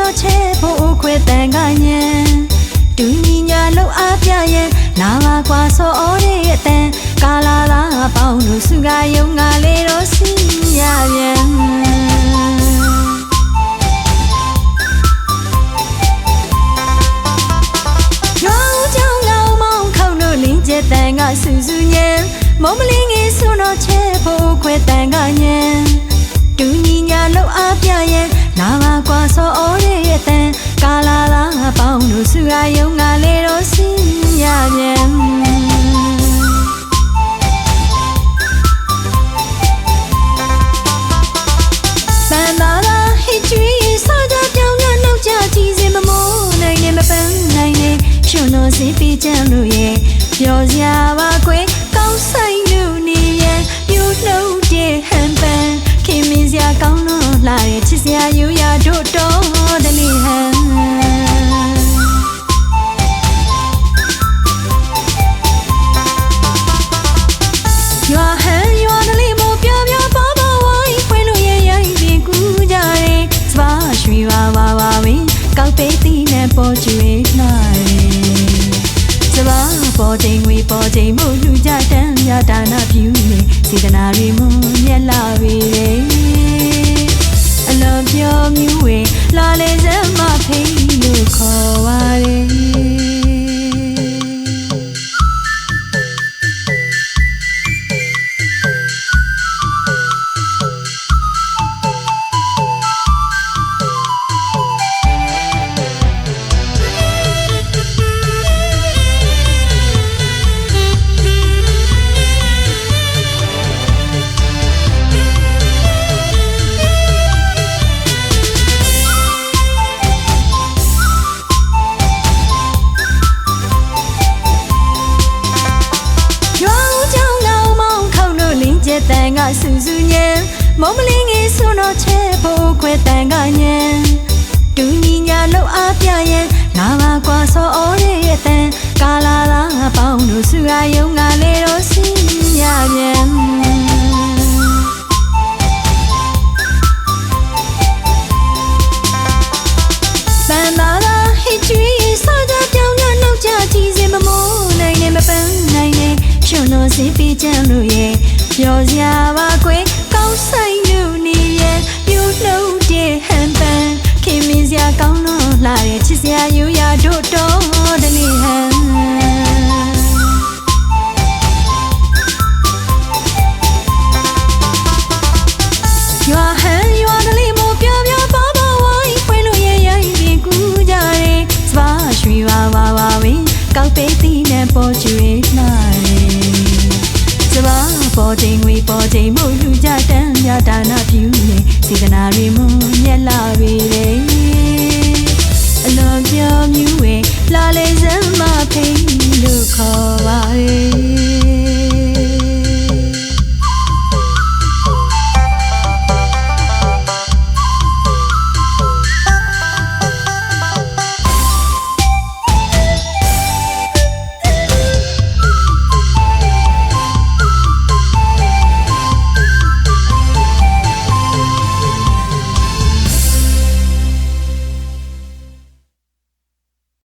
တော့ချဲဖို့ခွဲတန်ကညံတူညီညာလောက်အားပြရဲ့လာပါကွာစောအော်ရဲ့အတန်ကာလာလာပေါင်းလို့စုကယုံငါလေးတော့စီရပြန်ရောင်ကြောင်လောင်မောင်ခေါင်းတို့လင်းကျက်တန်ကစူးစူးညံမုံမလင်းငယ်ဆွတော့ချဲဖို့ခွဲတန်ကညံ စောအော်ရဲ့တန်ကာလာလာပေါင်းတို့စုကယုံငါလေးတော့စီရပြန်ပန်းသာသာဟစ်ကျွေးစားကြပြောင်းရနောက်ကြကြည့်စင်မမိုးနိုင်နေမပန်းနိုင်နေရှုံလို့စီပီချမ်းလို့ရဲ့ပြောစရာပါကွယ်ကောင်းဆိုင်လို့နေရဲ့ပြူနှုတ်တဲ့ဟန်ပန်ခင်မင်းစရာကောင်းလို့ လာတဲ့ချစ်စရာယူရတို့တော်တလေးဟန်ရွာဟန်ရွာကလေးမို့ပြောပြောပါပါဝိုင်းဖွင့်လို့ရရိုင်းပြီးကူးကြတယ်စပါရွှေပါပါပါဝင်းကောက်ပေးသည်နဲ့ပေါ်ကျွေးလာတယ်စပါပေါ်ချိန်ဝေးပေါ်ချိန်မို့လူကြတန်းရတာနာပြူနေစေတနာတွေမွန်မြက်လာပြီ ဝေ တို့လင်းကျက်တန်ကစူးစူးညံမုံမလင်းငယ်ဆွတော့ချဲဖို့ခွဲတန်ကညံတူညီညာလောက်အားပြရဲ့လာပါကွာစောအော်ရဲ့တန်ကာလာလာပေါင်းတို့စုကယုံငါလေးတော့စီရပြန်ပန်းသာသာဟစ်ကျွေးစားကြပြောင်းရနောက်ကြကြည့်စင်မမိုးနိုင်နေမပန်းနိုင်နေရှုံလို့စီပီချမ်းလို့ရဲ့ ပြောစရာပါ சிகனாரி மூன் எல்லாரும்